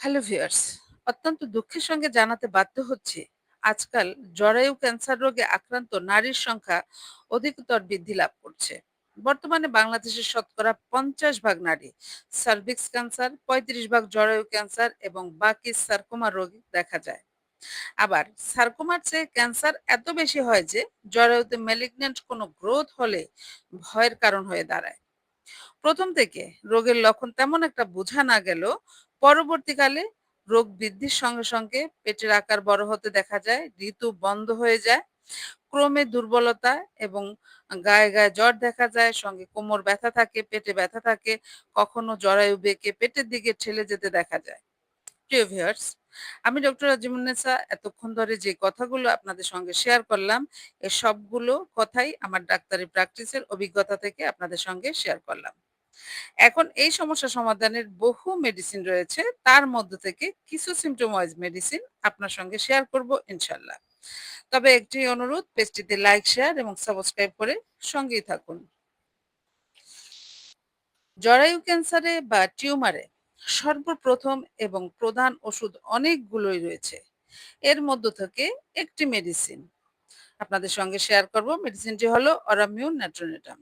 Hello viewers অত্যন্ত দুঃখের সঙ্গে জানাতে বাধ্য হচ্ছে, আজকাল জরায়ু ক্যান্সার রোগে আক্রান্ত নারীর সংখ্যা অধিকতর বৃদ্ধি লাভ করছে। বর্তমানে বাংলাদেশের শতকরা পঞ্চাশ ভাগ নারী সার্ভিক্স ক্যান্সার পঁয়ত্রিশ ভাগ জরায়ু ক্যান্সার এবং বাকি সার্কোমা রোগ দেখা যায়। আবার সার্কোমার চেয়ে ক্যান্সার এত বেশি হয় যে জরায়ুতে ম্যালিগন্যান্ট কোনো গ্রোথ হলে ভয়ের কারণ হয়ে দাঁড়ায়। প্রথম থেকে রোগের লক্ষণ তেমন একটা বোঝা না গেল পরবর্তীকালে রোগ বৃদ্ধির সঙ্গে সঙ্গে পেটের আকার বড় হতে দেখা যায়, ঋতু বন্ধ হয়ে যায়, ক্রমে দুর্বলতা এবং গায়ে গায়ে জ্বর দেখা যায়, সঙ্গে কোমর ব্যথা থাকে, পেটে ব্যথা থাকে, কখনো জরায়ু বেঁকে পেটের দিকে ঠেলে যেতে দেখা যায়। প্রিয় ভিউয়ার্স আমি ডক্টর রাজিমুন্নেসা এতক্ষণ ধরে যে কথাগুলো আপনাদের সঙ্গে শেয়ার করলাম, এ সবগুলো কথাই আমার ডাক্তারি প্র্যাকটিসের অভিজ্ঞতা থেকে আপনাদের সঙ্গে শেয়ার করলাম। এখন এই সমস্যা সমাধানের বহু মেডিসিন রয়েছে, তার মধ্য থেকে কিছু সিমটম ওয়াইজ মেডিসিন আপনার সঙ্গে শেয়ার করব ইনশাল্লাহ। তবে একটি অনুরোধ, পেজটিতে লাইক শেয়ার এবং সাবস্ক্রাইব করে সঙ্গেই থাকুন। জরায়ু ক্যান্সারে বা টিউমারে সর্বপ্রথম এবং প্রধান ওষুধ অনেকগুলোই রয়েছে। এর মধ্য থেকে একটি মেডিসিন আপনাদের সঙ্গে শেয়ার করব। মেডিসিনটি হলো অরামিউন ন্যাট্রোনেটাম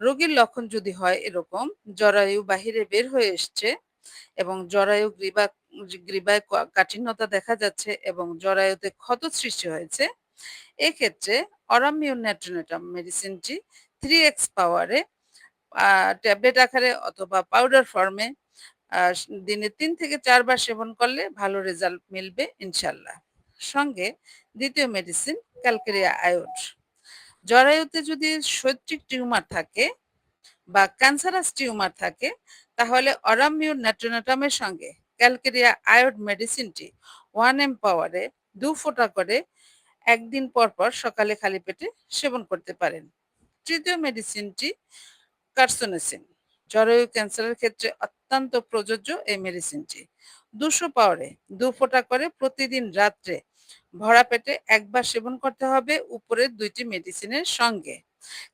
রোগীর লক্ষণ যদি হয় এরকম, জরায়ু বাহিরে বের হয়ে এসছে এবং জরায়ু গ্রীবা, গ্রীবায় কাঠিন্যতা দেখা যাচ্ছে এবং জরায়ুতে ক্ষত সৃষ্টি হয়েছে, এক্ষেত্রে অরামিউন ন্যাট্রোনেটাম মেডিসিনটি থ্রি এক্স পাওয়ারে ট্যাবলেট আকারে অথবা পাউডার ফর্মে দিনে তিন থেকে চারবার সেবন করলে ভালো রেজাল্ট মিলবে ইনশাল্লাহ। সঙ্গে দ্বিতীয় মেডিসিন ক্যালকেরিয়া আয়োড। জরায়ুতে যদি শৈত্রিক টিউমার থাকে বা ক্যান্সারাস টিউমার থাকে, তাহলে অরামিউর ন্যাট্রোনাটামের সঙ্গে ক্যালকেরিয়া আয়োড মেডিসিনটি ওয়ান এম পাওয়ারে দু ফোঁটা করে একদিন পর পর সকালে খালি পেটে সেবন করতে পারেন। তৃতীয় মেডিসিনটি কার্সোনেসিন। জরায়ু ক্যান্সারের ক্ষেত্রে অত্যন্ত প্রযোজ্য এই মেডিসিনটি দুশো পাওয়ারে দু ফোঁটা করে প্রতিদিন রাত্রে ভরা পেটে একবার সেবন করতে হবে উপরের দুইটি মেডিসিনের সঙ্গে।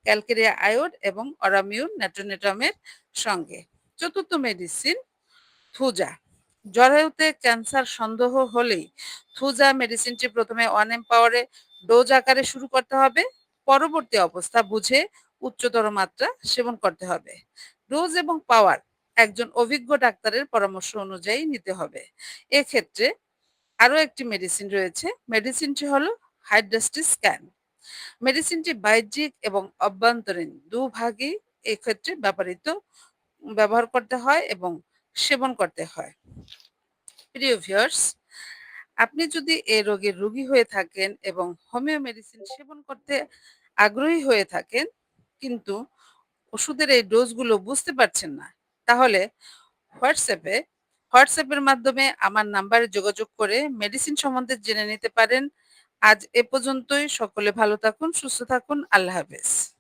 ক্যালকেরিয়া আয়োড এবং অরামিউন ন্যাট্রোনেটামের সঙ্গে। চতুর্থ মেডিসিন থুজা। জরায়ুতে ক্যান্সার সন্দেহ হলেই থুজা মেডিসিনটি প্রথমে ওয়ান এম পাওয়ারে ডোজ আকারে শুরু করতে হবে। পরবর্তী অবস্থা বুঝে উচ্চতর মাত্রা সেবন করতে হবে। ডোজ এবং পাওয়ার একজন অভিজ্ঞ ডাক্তারের পরামর্শ অনুযায়ী নিতে হবে। এক্ষেত্রে আরও একটি মেডিসিন রয়েছে। মেডিসিনটি হলো হাইড্রাস্টিস স্ক্যান মেডিসিনটি বাহ্যিক এবং অভ্যন্তরীণ দুভাগই এক্ষেত্রে ব্যবহৃত, ব্যবহার করতে হয় এবং সেবন করতে হয়। প্রিয় ভিউয়ার্স আপনি যদি এ রোগের রোগী হয়ে থাকেন এবং হোমিও মেডিসিন সেবন করতে আগ্রহী হয়ে থাকেন, কিন্তু ওষুধের এই ডোজগুলো বুঝতে পারছেন না তাহলে হোয়াটসঅ্যাপে, হোয়াটসঅ্যাপের মাধ্যমে আমার নাম্বারে যোগাযোগ করে মেডিসিন সম্বন্ধে জেনে নিতে পারেন। আজ এ পর্যন্তই। সকলে ভালো থাকুন, সুস্থ থাকুন। আল্লাহ হাফেজ।